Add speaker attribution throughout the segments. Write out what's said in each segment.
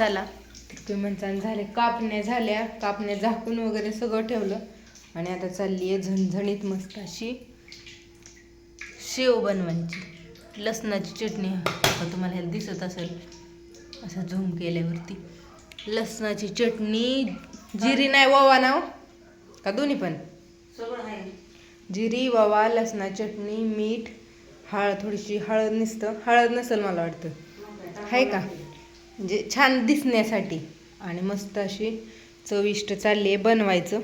Speaker 1: चला. तर तुम्ही म्हणता झाले कापण्या झाल्या कापण्या झाकून वगैरे सगळं ठेवलं. आणि आता चालली आहे झणझणीत मस्त अशी शेव बनवायची लसणाची चटणी. आता तुम्हाला ह्याला दिसत असेल असं झूम केल्यावरती. लसणाची चटणी जिरी नाही वावा नाव का दोन्ही पण?
Speaker 2: सगळं आहे.
Speaker 1: जिरी वावा लसणा चटणी मीठ हळद थोडीशी हळद नसतं. हळद नसेल मला वाटतं. आहे का? म्हणजे छान दिसण्यासाठी. आणि मस्त अशी चविष्ट चालली आहे बनवायचं.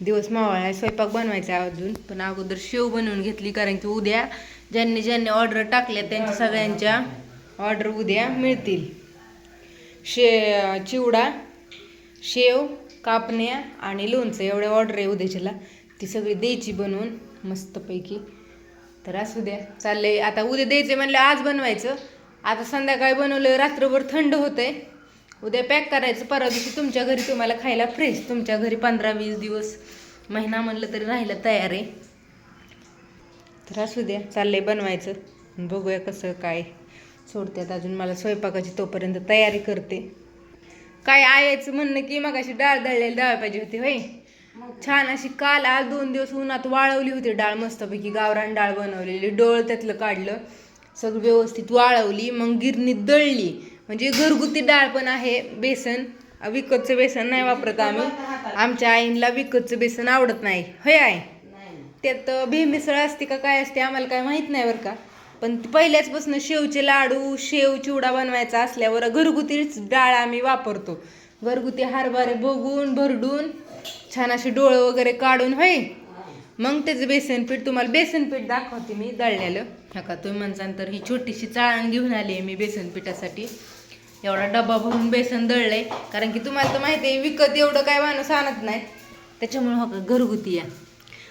Speaker 1: दिवस मावळा स्वयंपाक बनवायचा आहे अजून पण अगोदर शेव बनवून घेतली कारण की उद्या ज्यांनी ज्यांनी ऑर्डर टाकल्या त्यांच्या सगळ्यांच्या ऑर्डर उद्या मिळतील. शे चिवडा शेव कापण्या आणि लोणचं एवढ्या ऑर्डर आहे उद्याच्याला. ती सगळी द्यायची बनवून मस्तपैकी. तर असू द्या चाललंय. आता उद्या द्यायचे म्हणलं आज बनवायचं. आता संध्याकाळी बनवलं रात्रभर थंड होतंय. उद्या पॅक करायचं परवा दिवशी तुमच्या घरी तुम्हाला खायला फ्रेश तुमच्या घरी पंधरा वीस दिवस महिना म्हणलं तरी राहायला तयार आहे. तर असू द्या चाललंय बनवायचं. बघूया कसं काय सोडतात अजून. मला स्वयंपाकाची तोपर्यंत तयारी करते. काय आयाचं म्हणणं की मग अशी डाळ दळलेली डाळ पाहिजे होती होय. छान अशी काल आज दोन दिवस उन्हात वाळवली होती डाळ मस्तपैकी गावरान डाळ बनवलेली. डोळ त्यातलं काढलं. सगळं व्यवस्थित वाळवली मग गिरणीत दळली. म्हणजे घरगुती डाळ पण आहे बेसन विकतचं बेसन नाही वापरत आम्ही. आमच्या आईला विकतचं बेसन आवडत नाही. होय आहे त्यात भेमिसळ असते का काय असते आम्हाला काय माहीत नाही बरं का. पण पहिल्याचपासून शेवचे लाडू शेव चिवडा बनवायचा असल्यावर घरगुतीच डाळ आम्ही वापरतो. घरगुती हरभरे बघून भरडून छान असे डोळं वगैरे काढून होय? मग त्याचं बेसन पीठ तुम्हाला बेसन पीठ दाखवते मी दळलेलं. नका तुम्ही म्हणसान तर ही छोटीशी चाळण घेऊन आली आहे मी बेसन पिठासाठी. एवढा डबा भरून बेसन दळलंय. कारण की तुम्हाला तर माहिती आहे विकत एवढं काय माणूस आणत नाही. त्याच्यामुळे हो का घरगुती या.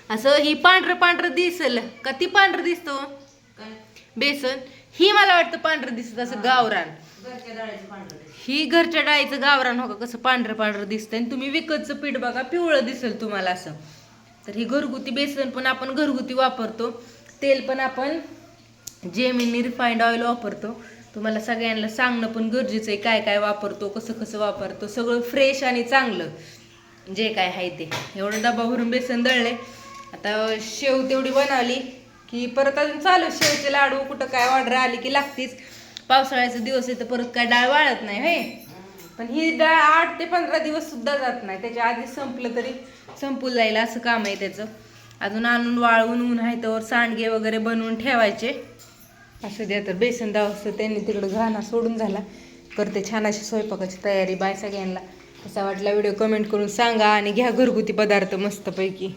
Speaker 1: असं ही पांढरं पांढरं दिसल. का ती पांढरं दिसतो
Speaker 2: काय?
Speaker 1: बेसन. ही मला वाटतं पांढरं दिसत असं गावरान. ही घरच्या डाळीचं गावरान हो का कसं पांढरं पांढरं दिसतंय. आणि तुम्ही विकतचं पीठ बघा पिवळं दिसेल तुम्हाला असं. तर ही घरगुती बेसन पण आपण घरगुती वापरतो. तेल पण आपण जेमिनी रिफाईंड ऑइल वापरतो. तुम्हाला सगळ्यांना सांगणं पण गरजेचं आहे काय काय वापरतो कसं कसं वापरतो सगळं फ्रेश आणि चांगलं. जे काय आहे ते. एवढं डबा भरून बेसन दळले आता शेव तेवढी बनवली की परत अजून चालू शेवचे लाडू कुठं काय ऑर्डर आली की लागतीच. पावसाळ्याचा दिवस आहे तर परत काय डाळ वाळत नाही हे पण ही डाळ आठ ते पंधरा दिवस सुद्धा जात नाही. त्याच्या आधी संपलं तरी संपून जाईल असं काम आहे त्याचं. अजून आणून वाळवून ऊन आहे तर सांडगे वगैरे बनवून ठेवायचे. असं द्या तर बेसन दाव असतं त्यांनी तिकडं घाणा सोडून झाला. करते छान अशी स्वयंपाकाची तयारी बाय सगळ्यांना. कसा वाटला व्हिडिओ कमेंट करून सांगा आणि घ्या घरगुती पदार्थ मस्तपैकी.